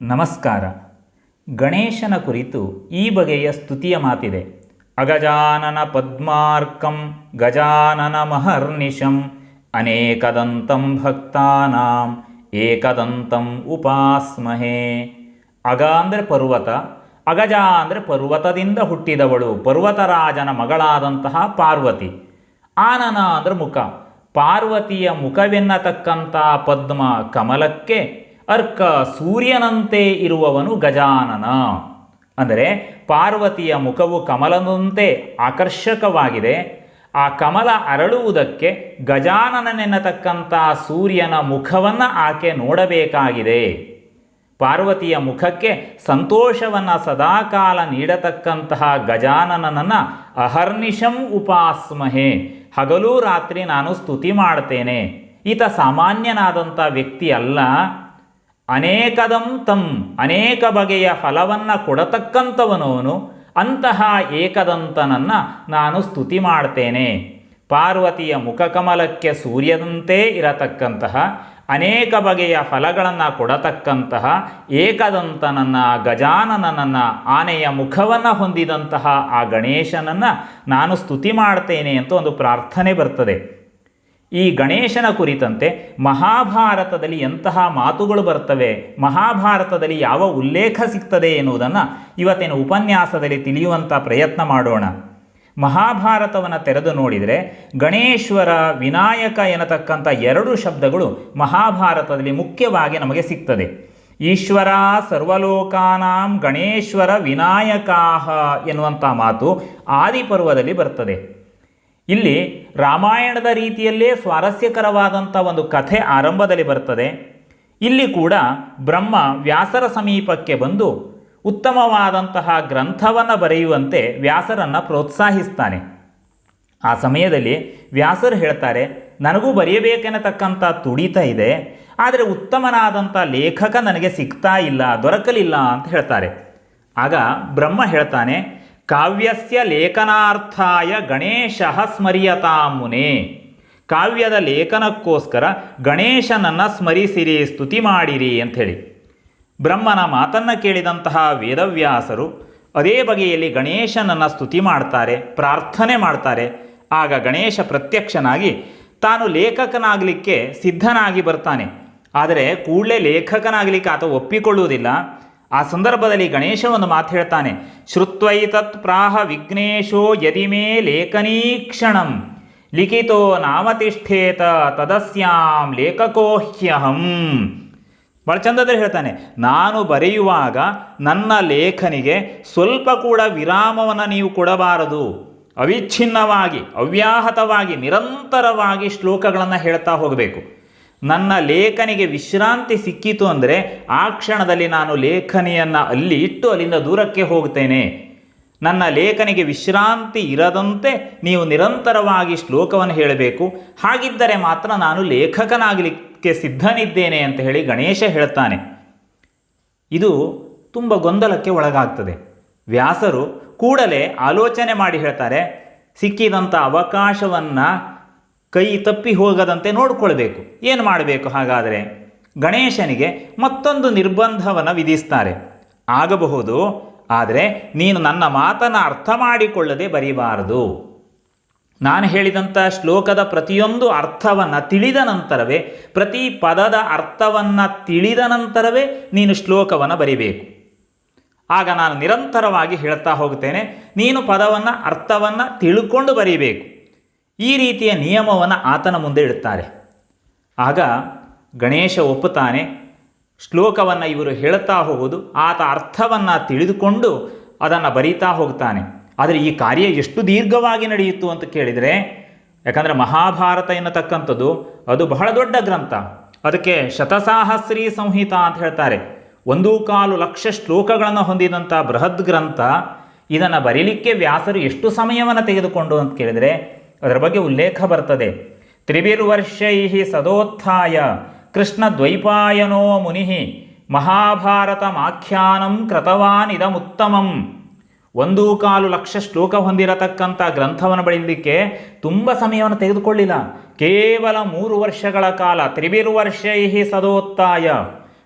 ನಮಸ್ಕಾರ. ಗಣೇಶನ ಕುರಿತು ಈ ಬಗೆಯ ಸ್ತುತಿಯ ಮಾತಿದೆ. ಅಗಜಾನನ ಪದ್ಮಾರ್ಕಂ, ಗಜಾನನ ಮಹರ್ನಿಶಂ, ಅನೇಕದಂತಂ ಭಕ್ತಾನಾಂ, ಏಕದಂತಂ ಉಪಾಸ್ಮಹೇ. ಅಗ ಅಂದರೆ ಪರ್ವತ, ಅಗಜ ಅಂದರೆ ಪರ್ವತದಿಂದ ಹುಟ್ಟಿದವಳು, ಪರ್ವತರಾಜನ ಮಗಳಾದಂತಹ ಪಾರ್ವತಿ. ಆನನ ಅಂದರೆ ಮುಖ, ಪಾರ್ವತಿಯ ಮುಖವೆನ್ನತಕ್ಕಂಥ ಪದ್ಮ ಕಮಲಕ್ಕೆ ಅರ್ಕ ಸೂರ್ಯನಂತೆ ಇರುವವನು ಗಜಾನನ. ಅಂದರೆ ಪಾರ್ವತಿಯ ಮುಖವು ಕಮಲನಂತೆ ಆಕರ್ಷಕವಾಗಿದೆ. ಆ ಕಮಲ ಅರಳುವುದಕ್ಕೆ ಗಜಾನನನೆನ್ನತಕ್ಕಂಥ ಸೂರ್ಯನ ಮುಖವನ್ನು ಆಕೆ ನೋಡಬೇಕಾಗಿದೆ. ಪಾರ್ವತಿಯ ಮುಖಕ್ಕೆ ಸಂತೋಷವನ್ನು ಸದಾಕಾಲ ನೀಡತಕ್ಕಂತಹ ಗಜಾನನನನ್ನು ಅಹರ್ನಿಶಂ ಉಪಾಸ್ಮಹೆ. ಹಗಲು ರಾತ್ರಿ ನಾನು ಸ್ತುತಿ ಮಾಡ್ತೇನೆ. ಈತ ಸಾಮಾನ್ಯನಾದಂಥ ವ್ಯಕ್ತಿ ಅಲ್ಲ ಅನೇಕದಂ ತಂ, ಅನೇಕ ಬಗೆಯ ಫಲವನ್ನು ಕೊಡತಕ್ಕಂಥವನವನು, ಅಂತಹ ಏಕದಂತನನ್ನು ನಾನು ಸ್ತುತಿ ಮಾಡ್ತೇನೆ. ಪಾರ್ವತಿಯ ಮುಖಕಮಲಕ್ಕೆ ಸೂರ್ಯದಂತೆ ಇರತಕ್ಕಂತಹ, ಅನೇಕ ಬಗೆಯ ಫಲಗಳನ್ನು ಕೊಡತಕ್ಕಂತಹ ಏಕದಂತನನ್ನು, ಗಜಾನನನನ್ನು, ಆನೆಯ ಮುಖವನ್ನು ಹೊಂದಿದಂತಹ ಆ ಗಣೇಶನನ್ನು ನಾನು ಸ್ತುತಿ ಮಾಡ್ತೇನೆ ಅಂತ ಒಂದು ಪ್ರಾರ್ಥನೆ ಬರ್ತದೆ. ಈ ಗಣೇಶನ ಕುರಿತಂತೆ ಮಹಾಭಾರತದಲ್ಲಿ ಎಂತಹ ಮಾತುಗಳು ಬರ್ತವೆ ಮಹಾಭಾರತದಲ್ಲಿ ಯಾವ ಉಲ್ಲೇಖ ಸಿಗ್ತದೆ ಎನ್ನುವುದನ್ನು ಇವತ್ತಿನ ಉಪನ್ಯಾಸದಲ್ಲಿ ತಿಳಿಯುವಂಥ ಪ್ರಯತ್ನ ಮಾಡೋಣ. ಮಹಾಭಾರತವನ್ನು ತೆರೆದು ನೋಡಿದರೆ ಗಣೇಶ್ವರ ವಿನಾಯಕ ಎನ್ನತಕ್ಕಂಥ ಎರಡು ಶಬ್ದಗಳು ಮಹಾಭಾರತದಲ್ಲಿ ಮುಖ್ಯವಾಗಿ ನಮಗೆ ಸಿಗ್ತದೆ. ಈಶ್ವರ ಸರ್ವಲೋಕಾನಾಂ ಗಣೇಶ್ವರ ವಿನಾಯಕಾಹ ಎನ್ನುವಂಥ ಮಾತು ಆದಿಪರ್ವದಲ್ಲಿ ಬರ್ತದೆ. ಇಲ್ಲಿ ರಾಮಾಯಣದ ರೀತಿಯಲ್ಲೇ ಸ್ವಾರಸ್ಯಕರವಾದಂಥ ಒಂದು ಕಥೆ ಆರಂಭದಲ್ಲಿ ಬರ್ತದೆ. ಇಲ್ಲಿ ಕೂಡ ಬ್ರಹ್ಮ ವ್ಯಾಸರ ಸಮೀಪಕ್ಕೆ ಬಂದು ಉತ್ತಮವಾದಂತಹ ಗ್ರಂಥವನ್ನು ಬರೆಯುವಂತೆ ವ್ಯಾಸರನ್ನು ಪ್ರೋತ್ಸಾಹಿಸ್ತಾನೆ. ಆ ಸಮಯದಲ್ಲಿ ವ್ಯಾಸರು ಹೇಳ್ತಾರೆ, ನನಗೂ ಬರೆಯಬೇಕೆನ್ನತಕ್ಕಂಥ ತುಡಿತ ಇದೆ, ಆದರೆ ಉತ್ತಮನಾದಂಥ ಲೇಖಕ ನನಗೆ ಸಿಗ್ತಾ ಇಲ್ಲ, ದೊರಕಲಿಲ್ಲ, ಅಂತ ಹೇಳ್ತಾರೆ. ಆಗ ಬ್ರಹ್ಮ ಹೇಳ್ತಾನೆ ಕಾವ್ಯಸ್ಯ ಲೇಖನಾರ್ಥಾಯ ಗಣೇಶ ಸ್ಮರಿಯತಾ ಮುನೆ. ಕಾವ್ಯದ ಲೇಖನಕ್ಕೋಸ್ಕರ ಗಣೇಶನನ್ನು ಸ್ಮರಿಸಿರಿ, ಸ್ತುತಿ ಮಾಡಿರಿ ಅಂಥೇಳಿ. ಬ್ರಹ್ಮನ ಮಾತನ್ನು ಕೇಳಿದಂತಹ ವೇದವ್ಯಾಸರು ಅದೇ ಬಗೆಯಲ್ಲಿ ಗಣೇಶನನ್ನು ಸ್ತುತಿ ಮಾಡ್ತಾರೆ, ಪ್ರಾರ್ಥನೆ ಮಾಡ್ತಾರೆ. ಆಗ ಗಣೇಶ ಪ್ರತ್ಯಕ್ಷನಾಗಿ ತಾನು ಲೇಖಕನಾಗಲಿಕ್ಕೆ ಸಿದ್ಧನಾಗಿ ಬರ್ತಾನೆ. ಆದರೆ ಕೂಡಲೇ ಲೇಖಕನಾಗಲಿಕ್ಕೆ ಆತ ಒಪ್ಪಿಕೊಳ್ಳುವುದಿಲ್ಲ. ಆ ಸಂದರ್ಭದಲ್ಲಿ ಗಣೇಶ ಒಂದು ಮಾತು ಹೇಳ್ತಾನೆ. ಶ್ರುತ್ವೈತತ್ ಪ್ರಾಹ ವಿಘ್ನೇಶೋ ಯದಿಮೇ ಲೇಖನೀಕ್ಷಣಂ. ಲಿಖಿತೋ ನಾಮತಿಷ್ಠೇತ ತದಸ್ಯಾಂ ಲೇಖಕೋಹ್ಯಹಂ. ಭಾಳ ಚಂದದಲ್ಲಿ ಹೇಳ್ತಾನೆ. ನಾನು ಬರೆಯುವಾಗ ನನ್ನ ಲೇಖನಿಗೆ ಸ್ವಲ್ಪ ಕೂಡ ವಿರಾಮವನ್ನು ನೀವು ಕೊಡಬಾರದು. ಅವಿಚ್ಛಿನ್ನವಾಗಿ, ಅವ್ಯಾಹತವಾಗಿ, ನಿರಂತರವಾಗಿ ಶ್ಲೋಕಗಳನ್ನು ಹೇಳ್ತಾ ಹೋಗಬೇಕು. ನನ್ನ ಲೇಖನಿಗೆ ವಿಶ್ರಾಂತಿ ಸಿಕ್ಕಿತು ಅಂದರೆ ಆ ಕ್ಷಣದಲ್ಲಿ ನಾನು ಲೇಖನಿಯನ್ನು ಅಲ್ಲಿ ಇಟ್ಟು ಅಲ್ಲಿಂದ ದೂರಕ್ಕೆ ಹೋಗ್ತೇನೆ ನನ್ನ ಲೇಖನಿಗೆ ವಿಶ್ರಾಂತಿ ಇರದಂತೆ ನೀವು ನಿರಂತರವಾಗಿ ಶ್ಲೋಕವನ್ನು ಹೇಳಬೇಕು. ಹಾಗಿದ್ದರೆ ಮಾತ್ರ ನಾನು ಲೇಖಕನಾಗಲಿಕ್ಕೆ ಸಿದ್ಧನಿದ್ದೇನೆ ಅಂತ ಹೇಳಿ ಗಣೇಶ ಹೇಳ್ತಾನೆ ಇದು ತುಂಬ ಗೊಂದಲಕ್ಕೆ ಒಳಗಾಗ್ತದೆ. ವ್ಯಾಸರು ಕೂಡಲೇ ಆಲೋಚನೆ ಮಾಡಿ ಹೇಳ್ತಾರೆ, ಸಿಕ್ಕಿದಂಥ ಅವಕಾಶವನ್ನು ಕೈ ತಪ್ಪಿ ಹೋಗದಂತೆ ನೋಡಿಕೊಳ್ಬೇಕು. ಏನು ಮಾಡಬೇಕು ಹಾಗಾದರೆ? ಗಣೇಶನಿಗೆ ಮತ್ತೊಂದು ನಿರ್ಬಂಧವನ್ನು ವಿಧಿಸ್ತಾರೆ. ಆಗಬಹುದು, ಆದರೆ ನೀನು ನನ್ನ ಮಾತನ್ನು ಅರ್ಥ ಮಾಡಿಕೊಳ್ಳದೆ ಬರೀಬಾರದು. ನಾನು ಹೇಳಿದಂಥ ಶ್ಲೋಕದ ಪ್ರತಿಯೊಂದು ಅರ್ಥವನ್ನು ತಿಳಿದ ನಂತರವೇ, ಪ್ರತಿ ಪದದ ಅರ್ಥವನ್ನು ತಿಳಿದ ನಂತರವೇ ನೀನು ಶ್ಲೋಕವನ್ನು ಬರಿಬೇಕು. ಆಗ ನಾನು ನಿರಂತರವಾಗಿ ಹೇಳ್ತಾ ಹೋಗ್ತೇನೆ, ನೀನು ಪದವನ್ನು, ಅರ್ಥವನ್ನು ತಿಳ್ಕೊಂಡು ಬರೀಬೇಕು. ಈ ರೀತಿಯ ನಿಯಮವನ್ನು ಆತನ ಮುಂದೆ ಇಡುತ್ತಾರೆ. ಆಗ ಗಣೇಶ ಒಪ್ಪುತ್ತಾನೆ, ಶ್ಲೋಕವನ್ನು ಇವರು ಹೇಳುತ್ತಾ ಹೋಗೋದು ಆತ ಅರ್ಥವನ್ನು ತಿಳಿದುಕೊಂಡು ಅದನ್ನು ಬರೀತಾ ಹೋಗ್ತಾನೆ. ಆದರೆ ಈ ಕಾರ್ಯ ಎಷ್ಟು ದೀರ್ಘವಾಗಿ ನಡೆಯಿತು ಅಂತ ಕೇಳಿದರೆ, ಯಾಕಂದರೆ ಮಹಾಭಾರತ ಎನ್ನತಕ್ಕಂಥದ್ದು ಅದು ಬಹಳ ದೊಡ್ಡ ಗ್ರಂಥ. ಅದಕ್ಕೆ ಶತಸಾಹಸ್ರಿ ಸಂಹಿತ ಅಂತ ಹೇಳ್ತಾರೆ. ಒಂದು ಕಾಲು ಲಕ್ಷ ಶ್ಲೋಕಗಳನ್ನು ಹೊಂದಿದಂಥ ಬೃಹದ್ ಗ್ರಂಥ. ಇದನ್ನು ಬರೀಲಿಕ್ಕೆ ವ್ಯಾಸರು ಎಷ್ಟು ಸಮಯವನ್ನು ತೆಗೆದುಕೊಂಡು ಅಂತ ಕೇಳಿದರೆ ಅದರ ಬಗ್ಗೆ ಉಲ್ಲೇಖ ಬರ್ತದೆ. ತ್ರಿಭಿರ್ವರ್ಷೈ ಸದೋತ್ಥಾಯ ಕೃಷ್ಣ ದ್ವೈಪಾಯನೋ ಮುನಿ ಮಹಾಭಾರತ ಮಾಖ್ಯಾನಂ ಕೃತವಾನ್ ಇದಮುತ್ತಮಂ ಒಂದು ಕಾಲು ಲಕ್ಷ ಶ್ಲೋಕ ಹೊಂದಿರತಕ್ಕಂಥ ಗ್ರಂಥವನ್ನು ಬಳಿಯಲಿಕ್ಕೆ ತುಂಬ ಸಮಯವನ್ನು ತೆಗೆದುಕೊಳ್ಳಿಲ್ಲ. ಕೇವಲ ಮೂರು ವರ್ಷಗಳ ಕಾಲ ತ್ರಿಭಿರ್ವರ್ಷೈ ಸದೋತ್ತಾಯ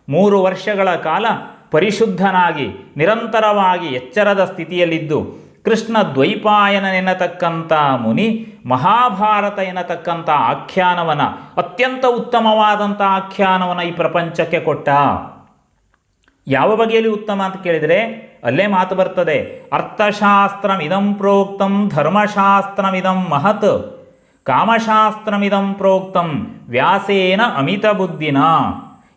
ಮೂರು ವರ್ಷಗಳ ಕಾಲ ಪರಿಶುದ್ಧನಾಗಿ ನಿರಂತರವಾಗಿ ಎಚ್ಚರದ ಸ್ಥಿತಿಯಲ್ಲಿದ್ದು ಕೃಷ್ಣ ದ್ವೈಪಾಯನನೆನ್ನತಕ್ಕಂಥ ಮುನಿ, ಮಹಾಭಾರತ ಎನ್ನತಕ್ಕಂಥ ಆಖ್ಯಾನವನ, ಅತ್ಯಂತ ಉತ್ತಮವಾದಂಥ ಆಖ್ಯಾನವನ ಈ ಪ್ರಪಂಚಕ್ಕೆ ಕೊಟ್ಟ. ಯಾವ ಬಗೆಯಲ್ಲಿ ಉತ್ತಮ ಅಂತ ಕೇಳಿದರೆ, ಅಲ್ಲೇ ಮಾತು ಬರ್ತದೆ ಅರ್ಥಶಾಸ್ತ್ರಮಿದಂ ಪ್ರೋಕ್ತಂ ಧರ್ಮಶಾಸ್ತ್ರಮಿದಂ ಮಹತ್ ಕಾಮಶಾಸ್ತ್ರಮಿದಂ ಪ್ರೋಕ್ತಂ, ವ್ಯಾಸೇನ ಅಮಿತ ಬುದ್ಧಿನ.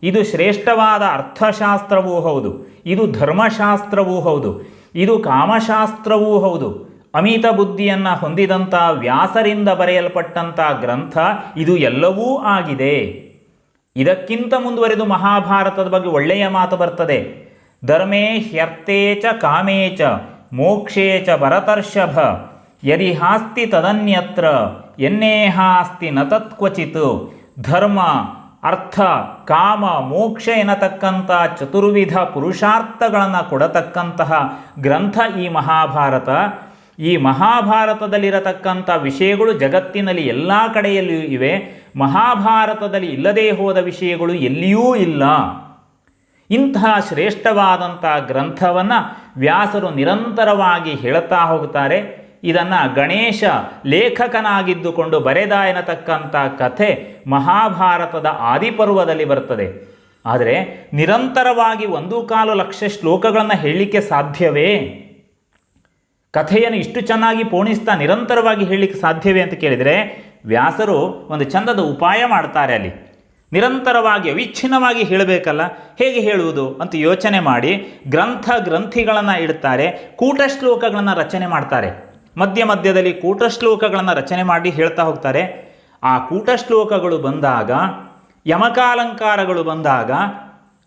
ಇದು ಶ್ರೇಷ್ಠವಾದ ಅರ್ಥಶಾಸ್ತ್ರವೂ ಹೌದು, ಇದು ಧರ್ಮಶಾಸ್ತ್ರವೂ ಹೌದು ಇದು ಕಾಮಶಾಸ್ತ್ರವೂ ಹೌದು. ಅಮಿತ ಬುದ್ಧಿಯನ್ನು ಹೊಂದಿದಂಥ ವ್ಯಾಸರಿಂದ ಬರೆಯಲ್ಪಟ್ಟಂಥ ಗ್ರಂಥ ಇದು ಎಲ್ಲವೂ ಆಗಿದೆ. ಇದಕ್ಕಿಂತ ಮುಂದುವರೆದು ಮಹಾಭಾರತದ ಬಗ್ಗೆ ಒಳ್ಳೆಯ ಮಾತು ಬರ್ತದೆ. ಧರ್ಮೇ ಚ ಕಾಮೇ ಚ, ಮೋಕ್ಷೇ ಚ ಭರತರ್ಷಭ, ಯದಿ ಹಾಸ್ತಿ ತದನ್ಯತ್ರ, ಎನ್ನೇ ಹಾಸ್ತಿ ನ ತತ್ಕ್ವಚಿತ್ ಧರ್ಮ ಅರ್ಥ, ಕಾಮ, ಮೋಕ್ಷ ಎನ್ನತಕ್ಕಂಥ ಚತುರ್ವಿಧ ಪುರುಷಾರ್ಥಗಳನ್ನು ಕೊಡತಕ್ಕಂತಹ ಗ್ರಂಥ ಈ ಮಹಾಭಾರತ. ಈ ಮಹಾಭಾರತದಲ್ಲಿರತಕ್ಕಂಥ ವಿಷಯಗಳು ಜಗತ್ತಿನಲ್ಲಿ ಎಲ್ಲ ಕಡೆಯಲ್ಲಿಯೂ ಇವೆ. ಮಹಾಭಾರತದಲ್ಲಿ ಇಲ್ಲದೇ ಹೋದ ವಿಷಯಗಳು ಎಲ್ಲಿಯೂ ಇಲ್ಲ. ಇಂತಹ ಶ್ರೇಷ್ಠವಾದಂಥ ಗ್ರಂಥವನ್ನು ವ್ಯಾಸರು ನಿರಂತರವಾಗಿ ಹೇಳುತ್ತಾ ಹೋಗುತ್ತಾರೆ ಇದನ್ನು ಗಣೇಶ ಲೇಖಕನಾಗಿದ್ದುಕೊಂಡು ಬರೆದ ಎನ್ನತಕ್ಕಂಥ ಕಥೆ ಮಹಾಭಾರತದ ಆದಿಪರ್ವದಲ್ಲಿ ಬರ್ತದೆ ಆದರೆ ನಿರಂತರವಾಗಿ ಒಂದು ಕಾಲು ಲಕ್ಷ ಶ್ಲೋಕಗಳನ್ನು ಹೇಳಲಿಕ್ಕೆ ಸಾಧ್ಯವೇ? ಕಥೆಯನ್ನು ಇಷ್ಟು ಚೆನ್ನಾಗಿ ಪೋಣಿಸ್ತಾ ನಿರಂತರವಾಗಿ ಹೇಳಲಿಕ್ಕೆ ಸಾಧ್ಯವೇ ಅಂತ ಕೇಳಿದರೆ ವ್ಯಾಸರು ಒಂದು ಚಂದದ ಉಪಾಯ ಮಾಡ್ತಾರೆ ಅಲ್ಲಿ. ನಿರಂತರವಾಗಿ ಅವಿಚ್ಛಿನ್ನವಾಗಿ ಹೇಳಬೇಕಲ್ಲ, ಹೇಗೆ ಹೇಳುವುದು ಅಂತ ಯೋಚನೆ ಮಾಡಿ ಗ್ರಂಥ ಗ್ರಂಥಿಗಳನ್ನು ಇಡ್ತಾರೆ, ಕೂಟ ಶ್ಲೋಕಗಳನ್ನು ರಚನೆ ಮಾಡ್ತಾರೆ. ಮಧ್ಯ ಮಧ್ಯದಲ್ಲಿ ಕೂಟ ಶ್ಲೋಕಗಳನ್ನು ರಚನೆ ಮಾಡಿ ಹೇಳ್ತಾ ಹೋಗ್ತಾರೆ. ಆ ಕೂಟ ಶ್ಲೋಕಗಳು ಬಂದಾಗ, ಯಮಕಾಲಂಕಾರಗಳು ಬಂದಾಗ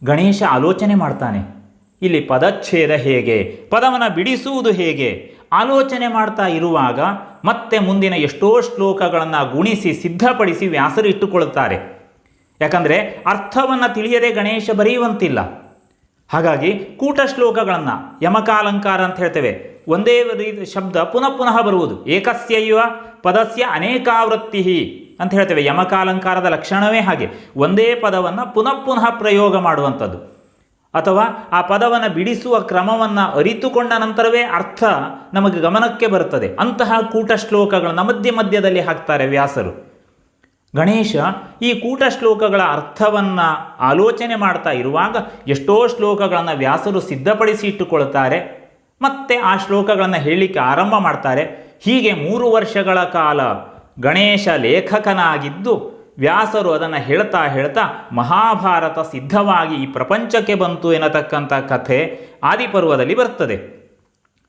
ಗಣೇಶ ಆಲೋಚನೆ ಮಾಡ್ತಾನೆ. ಇಲ್ಲಿ ಪದಚ್ಛೇದ ಹೇಗೆ, ಪದವನ್ನು ಬಿಡಿಸುವುದು ಹೇಗೆ, ಆಲೋಚನೆ ಮಾಡ್ತಾ ಇರುವಾಗ ಮತ್ತೆ ಮುಂದಿನ ಎಷ್ಟೋ ಶ್ಲೋಕಗಳನ್ನು ಗುಣಿಸಿ, ಸಿದ್ಧಪಡಿಸಿ ವ್ಯಾಸರು ಇಟ್ಟುಕೊಳ್ಳುತ್ತಾರೆ ಯಾಕಂದರೆ ಅರ್ಥವನ್ನು ತಿಳಿಯದೆ ಗಣೇಶ ಬರೆಯುವಂತಿಲ್ಲ. ಹಾಗಾಗಿ ಕೂಟ ಶ್ಲೋಕಗಳನ್ನು ಯಮಕಾಲಂಕಾರ ಅಂತ ಹೇಳ್ತೇವೆ ಒಂದೇ ರೀತಿ ಶಬ್ದ ಪುನಃ ಪುನಃ ಬರುವುದು. ಏಕಸ್ಯೈವ ಪದಸ್ಯ ಅನೇಕಾವೃತ್ತಿ ಅಂತ ಹೇಳ್ತೇವೆ. ಯಮಕಾಲಂಕಾರದ ಲಕ್ಷಣವೇ ಹಾಗೆ. ಒಂದೇ ಪದವನ್ನು ಪುನಃ ಪುನಃ ಪ್ರಯೋಗ ಮಾಡುವಂಥದ್ದು. ಅಥವಾ ಆ ಪದವನ್ನು ಬಿಡಿಸುವ ಕ್ರಮವನ್ನು ಅರಿತುಕೊಂಡ ನಂತರವೇ ಅರ್ಥ ನಮಗೆ ಗಮನಕ್ಕೆ ಬರುತ್ತದೆ. ಅಂತಹ ಕೂಟ ಶ್ಲೋಕಗಳನ್ನು ಮಧ್ಯ ಮಧ್ಯದಲ್ಲಿ ಹಾಕ್ತಾರೆ ವ್ಯಾಸರು. ಗಣೇಶ ಈ ಕೂಟ ಶ್ಲೋಕಗಳ ಅರ್ಥವನ್ನು ಆಲೋಚನೆ ಮಾಡ್ತಾ ಇರುವಾಗ ಎಷ್ಟೋ ಶ್ಲೋಕಗಳನ್ನು ವ್ಯಾಸರು ಸಿದ್ಧಪಡಿಸಿ ಇಟ್ಟುಕೊಳ್ತಾರೆ. ಮತ್ತೆ ಆ ಶ್ಲೋಕಗಳನ್ನು ಹೇಳಲಿಕ್ಕೆ ಆರಂಭ ಮಾಡ್ತಾರೆ. ಹೀಗೆ ಮೂರು ವರ್ಷಗಳ ಕಾಲ ಗಣೇಶ ಲೇಖಕನಾಗಿದ್ದು ವ್ಯಾಸರು ಅದನ್ನು ಹೇಳ್ತಾ ಹೇಳ್ತಾ ಮಹಾಭಾರತ ಸಿದ್ಧವಾಗಿ ಈ ಪ್ರಪಂಚಕ್ಕೆ ಬಂತು ಎನ್ನತಕ್ಕಂಥ ಕಥೆ ಆದಿಪರ್ವದಲ್ಲಿ ಬರ್ತದೆ.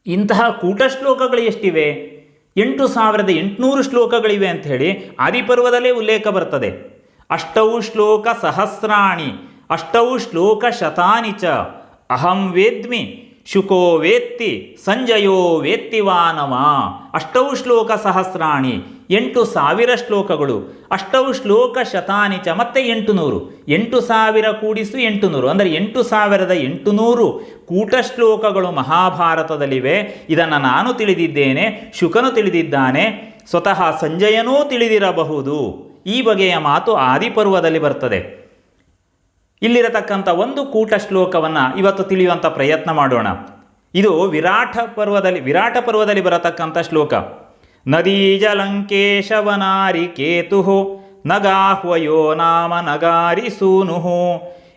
ಇಂತಹ ಕೂಟ ಶ್ಲೋಕಗಳು ಎಷ್ಟಿವೆ? ಎಂಟು ಸಾವಿರದ ಎಂಟುನೂರು ಶ್ಲೋಕಗಳಿವೆ ಅಂತ ಹೇಳಿ ಆದಿಪರ್ವದಲ್ಲೇ ಉಲ್ಲೇಖ ಬರ್ತದೆ. ಅಷ್ಟೌ ಶ್ಲೋಕ ಸಹಸ್ರಾಣಿ, ಅಷ್ಟೌ ಶ್ಲೋಕ ಶತಾನಿ ಚ, ಅಹಂ ವೇದ್ಮಿ ಶುಕೋ ವೇತ್ತಿ ಸಂಜಯೋ ವೇತ್ತಿವಾನವ ಅಷ್ಟೌ ಶ್ಲೋಕ ಸಹಸ್ರಾಣಿ, ಎಂಟು ಸಾವಿರ ಶ್ಲೋಕಗಳು. ಅಷ್ಟೌ ಶ್ಲೋಕ ಶತಾನಿ ಚ ಮತ್ತೆ ಎಂಟು ನೂರು ಎಂಟು ಸಾವಿರ ಕೂಡಿಸು ಎಂಟು ನೂರು ಅಂದರೆ ಎಂಟು ಸಾವಿರದ ಎಂಟು ನೂರು ಕೂಟ ಶ್ಲೋಕಗಳು ಮಹಾಭಾರತದಲ್ಲಿವೆ. ಇದನ್ನು ನಾನು ತಿಳಿದಿದ್ದೇನೆ, ಶುಕನು ತಿಳಿದಿದ್ದಾನೆ, ಸ್ವತಃ ಸಂಜಯನೂ ತಿಳಿದಿರಬಹುದು. ಈ ಬಗೆಯ ಮಾತು ಆದಿಪರ್ವದಲ್ಲಿ ಬರ್ತದೆ. ಇಲ್ಲಿರತಕ್ಕಂಥ ಒಂದು ಕೂಟ ಶ್ಲೋಕವನ್ನು ಇವತ್ತು ತಿಳಿಯುವಂಥ ಪ್ರಯತ್ನ ಮಾಡೋಣ. ಇದು ವಿರಾಟ ಪರ್ವದಲ್ಲಿ ವಿರಾಟ ಪರ್ವದಲ್ಲಿ ಬರತಕ್ಕಂಥ ಶ್ಲೋಕ. ನದೀ ಕೇತು ನಗಾಹ್ವಯೋ ನಾಮ ನಗಾರಿ ಸೂನು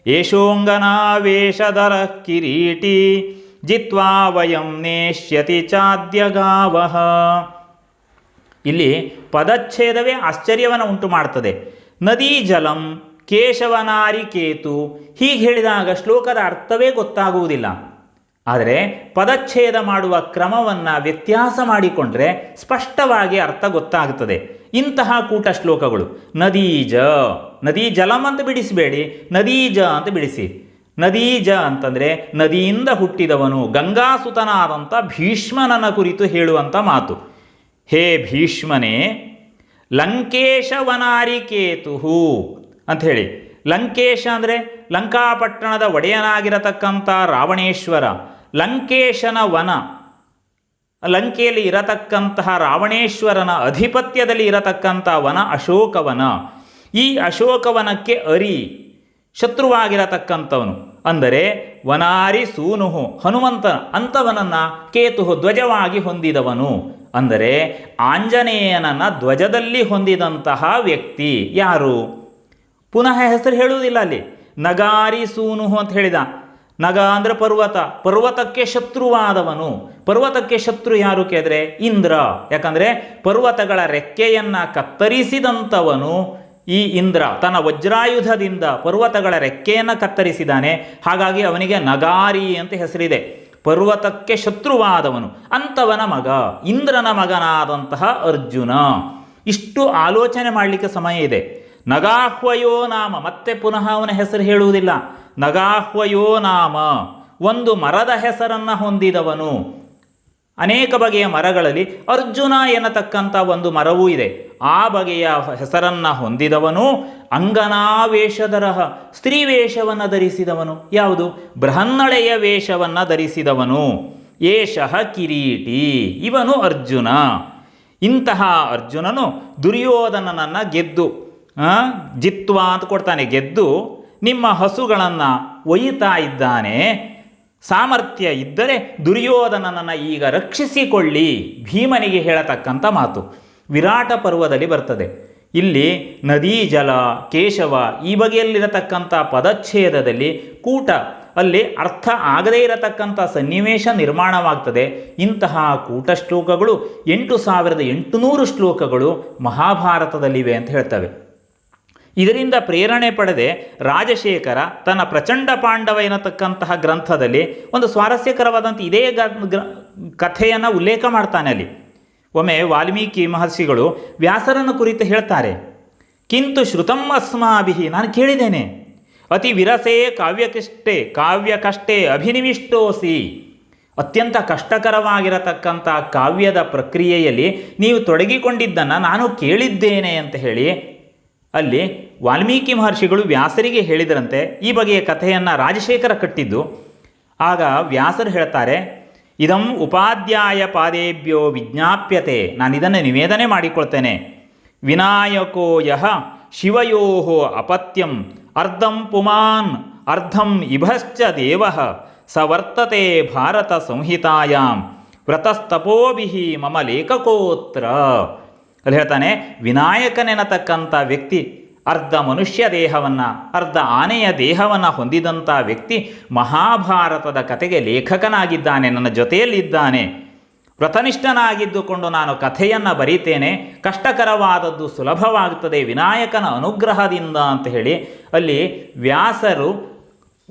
ಯಶೋಂಗನಾವೇಶಧರ ಕಿರೀಟಿ ಜಿತ್ವಾ ವಯಂ ನೇಷ್ಯತಿ ಚಾದ್ಯಗಾವಹ. ಇಲ್ಲಿ ಪದಚ್ಛೇದವೇ ಆಶ್ಚರ್ಯವನ್ನು ಉಂಟು ಮಾಡ್ತದೆ ನದೀ ಜಲಂ ಕೇಶವನಾರಿ ಕೇತು ಹೀಗೆ ಹೇಳಿದಾಗ ಶ್ಲೋಕದ ಅರ್ಥವೇ ಗೊತ್ತಾಗುವುದಿಲ್ಲ. ಆದರೆ ಪದಚ್ಛೇದ ಮಾಡುವ ಕ್ರಮವನ್ನು ವ್ಯತ್ಯಾಸ ಮಾಡಿಕೊಂಡ್ರೆ ಸ್ಪಷ್ಟವಾಗಿ ಅರ್ಥ ಗೊತ್ತಾಗುತ್ತದೆ. ಇಂತಹ ಕೂಟ ಶ್ಲೋಕಗಳು. ನದೀಜ, ನದಿ ಜಲಂ ಅಂತ ಬಿಡಿಸಬೇಡಿ. ನದೀಜ ಅಂತ ಬಿಡಿಸಿ. ನದೀಜ ಅಂತಂದರೆ ನದಿಯಿಂದ ಹುಟ್ಟಿದವನು ಗಂಗಾಸುತನಾದಂಥ ಭೀಷ್ಮನನ ಕುರಿತು ಹೇಳುವಂಥ ಮಾತು. ಹೇ ಭೀಷ್ಮನೇ ಲಂಕೇಶವನಾರಿಕೇತು ಅಂಥೇಳಿ ಲಂಕೇಶ ಅಂದರೆ ಲಂಕಾಪಟ್ಟಣದ ಒಡೆಯನಾಗಿರತಕ್ಕಂಥ ರಾವಣೇಶ್ವರ. ಲಂಕೇಶನ ವನ. ಲಂಕೆಯಲ್ಲಿ ಇರತಕ್ಕಂತಹ ರಾವಣೇಶ್ವರನ ಅಧಿಪತ್ಯದಲ್ಲಿ ಇರತಕ್ಕಂಥ ವನ ಅಶೋಕವನ. ಈ ಅಶೋಕವನಕ್ಕೆ ಅರಿ, ಶತ್ರುವಾಗಿರತಕ್ಕಂಥವನು. ಅಂದರೆ ವನಾರಿ ಸೂನುಹು ಹನುಮಂತ ಅಂಥವನನ್ನು ಕೇತು ಧ್ವಜವಾಗಿ ಹೊಂದಿದವನು. ಅಂದರೆ ಆಂಜನೇಯನನ್ನು ಧ್ವಜದಲ್ಲಿ ಹೊಂದಿದಂತಹ ವ್ಯಕ್ತಿ ಯಾರು? ಪುನಃ ಹೆಸರು ಹೇಳುವುದಿಲ್ಲ ಅಲ್ಲಿ. ನಗಾರಿ ಸೂನು ಅಂತ ಹೇಳಿದ. ನಗ ಅಂದರೆ ಪರ್ವತ. ಪರ್ವತಕ್ಕೆ ಶತ್ರುವಾದವನು. ಪರ್ವತಕ್ಕೆ ಶತ್ರು ಯಾರು ಕೇಳಿದ್ರೆ? ಇಂದ್ರ. ಯಾಕಂದರೆ ಪರ್ವತಗಳ ರೆಕ್ಕೆಯನ್ನು ಕತ್ತರಿಸಿದಂಥವನು ಈ ಇಂದ್ರ. ತನ್ನ ವಜ್ರಾಯುಧದಿಂದ ಪರ್ವತಗಳ ರೆಕ್ಕೆಯನ್ನು ಕತ್ತರಿಸಿದ್ದಾನೆ ಹಾಗಾಗಿ ಅವನಿಗೆ ನಗಾರಿ ಅಂತ ಹೆಸರಿದೆ. ಪರ್ವತಕ್ಕೆ ಶತ್ರುವಾದವನು. ಅಂಥವನ ಮಗ. ಇಂದ್ರನ ಮಗನಾದಂತಹ ಅರ್ಜುನ. ಇಷ್ಟು ಆಲೋಚನೆ ಮಾಡಲಿಕ್ಕೆ ಸಮಯ ಇದೆ. ನಗಾಹ್ವಯೋ ನಾಮ. ಮತ್ತೆ ಪುನಃ ಅವನ ಹೆಸರು ಹೇಳುವುದಿಲ್ಲ. ನಗಾಹ್ವಯೋ ನಾಮ. ಒಂದು ಮರದ ಹೆಸರನ್ನು ಹೊಂದಿದವನು. ಅನೇಕ ಬಗೆಯ ಮರಗಳಲ್ಲಿ ಅರ್ಜುನ ಎನ್ನತಕ್ಕಂಥ ಒಂದು ಮರವೂ ಇದೆ. ಆ ಬಗೆಯ ಹೆಸರನ್ನು ಹೊಂದಿದವನು ಅಂಗನಾವೇಶದರಹ ಸ್ತ್ರೀ ವೇಷವನ್ನು ಧರಿಸಿದವನು. ಯಾವುದು? ಬೃಹನ್ನಳೆಯ ವೇಷವನ್ನು ಧರಿಸಿದವನು. ಏಷಃ ಕಿರೀಟಿ. ಇವನು ಅರ್ಜುನ. ಇಂತಹ ಅರ್ಜುನನು ದುರ್ಯೋಧನನನ್ನು ಗೆದ್ದು ಜಿತ್ವ ಅಂತ ಕೊಡ್ತಾನೆ, ಗೆದ್ದು ನಿಮ್ಮ ಹಸುಗಳನ್ನು ಒಯ್ಯುತ್ತಾ ಇದ್ದಾನೆ, ಸಾಮರ್ಥ್ಯ ಇದ್ದರೆ ದುರ್ಯೋಧನನನ್ನು ಈಗ ರಕ್ಷಿಸಿಕೊಳ್ಳಿ, ಭೀಮನಿಗೆ ಹೇಳತಕ್ಕಂಥ ಮಾತು. ವಿರಾಟ ಪರ್ವದಲ್ಲಿ ಬರ್ತದೆ. ಇಲ್ಲಿ ನದಿ, ಜಲ, ಕೇಶವ ಈ ಬಗೆಯಲ್ಲಿರತಕ್ಕಂಥ ಪದಚ್ಛೇದದಲ್ಲಿ ಕೂಟ, ಅಲ್ಲಿ ಅರ್ಥ ಆಗದೇ ಇರತಕ್ಕಂಥ ಸನ್ನಿವೇಶ ನಿರ್ಮಾಣವಾಗ್ತದೆ. ಇಂತಹ ಕೂಟ ಶ್ಲೋಕಗಳು ಎಂಟು ಸಾವಿರದ ಎಂಟುನೂರು ಶ್ಲೋಕಗಳು ಮಹಾಭಾರತದಲ್ಲಿವೆ ಅಂತ ಹೇಳ್ತವೆ. ಇದರಿಂದ ಪ್ರೇರಣೆ ಪಡೆದೆ ರಾಜಶೇಖರ ತನ್ನ ಪ್ರಚಂಡ ಪಾಂಡವ ಎನ್ನತಕ್ಕಂತಹ ಗ್ರಂಥದಲ್ಲಿ ಒಂದು ಸ್ವಾರಸ್ಯಕರವಾದಂಥ ಇದೇ ಕಥೆಯನ್ನು ಉಲ್ಲೇಖ ಮಾಡ್ತಾನೆ ಅಲ್ಲಿ. ಒಮ್ಮೆ ವಾಲ್ಮೀಕಿ ಮಹರ್ಷಿಗಳು ವ್ಯಾಸರನ್ನು ಕುರಿತು ಹೇಳ್ತಾರೆ, ಕಿಂತು ಶ್ರುತಂ ಅಸ್ಮಾಭಿ, ನಾನು ಕೇಳಿದ್ದೇನೆ. ಅತಿ ವಿರಸೇ ಕಾವ್ಯಕಷ್ಟೇ ಕಾವ್ಯಕಷ್ಟೇ ಅಭಿನಿವಿಷ್ಟೋಸಿ. ಅತ್ಯಂತ ಕಷ್ಟಕರವಾಗಿರತಕ್ಕಂಥ ಕಾವ್ಯದ ಪ್ರಕ್ರಿಯೆಯಲ್ಲಿ ನೀವು ತೊಡಗಿಕೊಂಡಿದ್ದನ್ನು ನಾನು ಕೇಳಿದ್ದೇನೆ ಅಂತ ಹೇಳಿ ಅಲ್ಲಿ ವಾಲ್ಮೀಕಿ ಮಹರ್ಷಿಗಳು ವ್ಯಾಸರಿಗೆ ಹೇಳಿದರಂತೆ ಈ ಬಗೆಯ ಕಥೆಯನ್ನು ರಾಜಶೇಖರ ಕಟ್ಟಿದ್ದು. ಆಗ ವ್ಯಾಸರು ಹೇಳ್ತಾರೆ, ಇದಂ ಉಪಾಧ್ಯಾಯ ಪಾದೇಭ್ಯೋ ವಿಜ್ಞಾಪ್ಯತೆ. ನಾನು ಇದನ್ನು ನಿವೇದನೆ ಮಾಡಿಕೊಳ್ತೇನೆ. ವಿನಾಯಕೋ ಯಹ ಶಿವಯೋ ಅಪತ್ಯಂ. ಅರ್ಧಂ ಪುಮಾನ್. ಅರ್ಧಂ ಇಭಶ್ಚ ದೇವ. ಸ ವರ್ತತೆ ಭಾರತ ಸಂಹಿತಾಯಾಂ. ವ್ರತಸ್ತಪೋಭಿ ಮಮ ಲೇಖಕೋತ್ರ. ಅಲ್ಲಿ ಹೇಳ್ತಾನೆ ವಿನಾಯಕನೆನತಕ್ಕಂಥ ವ್ಯಕ್ತಿ, ಅರ್ಧ ಮನುಷ್ಯ ದೇಹವನ್ನು, ಅರ್ಧ ಆನೆಯ ದೇಹವನ್ನು ಹೊಂದಿದಂಥ ವ್ಯಕ್ತಿ ಮಹಾಭಾರತದ ಕಥೆಗೆ ಲೇಖಕನಾಗಿದ್ದಾನೆ, ನನ್ನ ಜೊತೆಯಲ್ಲಿದ್ದಾನೆ. ವ್ರತನಿಷ್ಠನಾಗಿದ್ದುಕೊಂಡು ನಾನು ಕಥೆಯನ್ನು ಬರೀತೇನೆ, ಕಷ್ಟಕರವಾದದ್ದು ಸುಲಭವಾಗುತ್ತದೆ, ವಿನಾಯಕನ ಅನುಗ್ರಹದಿಂದ ಅಂತ ಹೇಳಿ ಅಲ್ಲಿ ವ್ಯಾಸರು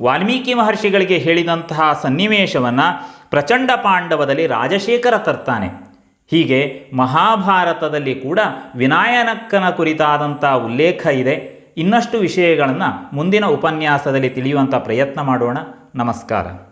ವಾಲ್ಮೀಕಿ ಮಹರ್ಷಿಗಳಿಗೆ ಹೇಳಿದಂತಹ ಸನ್ನಿವೇಶವನ್ನು ಪ್ರಚಂಡ ಪಾಂಡವದಲ್ಲಿ ರಾಜಶೇಖರ ತರ್ತಾನೆ. ಹೀಗೆ ಮಹಾಭಾರತದಲ್ಲಿ ಕೂಡ ವಿನಾಯನಕ್ಕನ ಕುರಿತಾದಂಥ ಉಲ್ಲೇಖ ಇದೆ. ಇನ್ನಷ್ಟು ವಿಷಯಗಳನ್ನು ಮುಂದಿನ ಉಪನ್ಯಾಸದಲ್ಲಿ ತಿಳಿಯುವಂಥ ಪ್ರಯತ್ನ ಮಾಡೋಣ. ನಮಸ್ಕಾರ.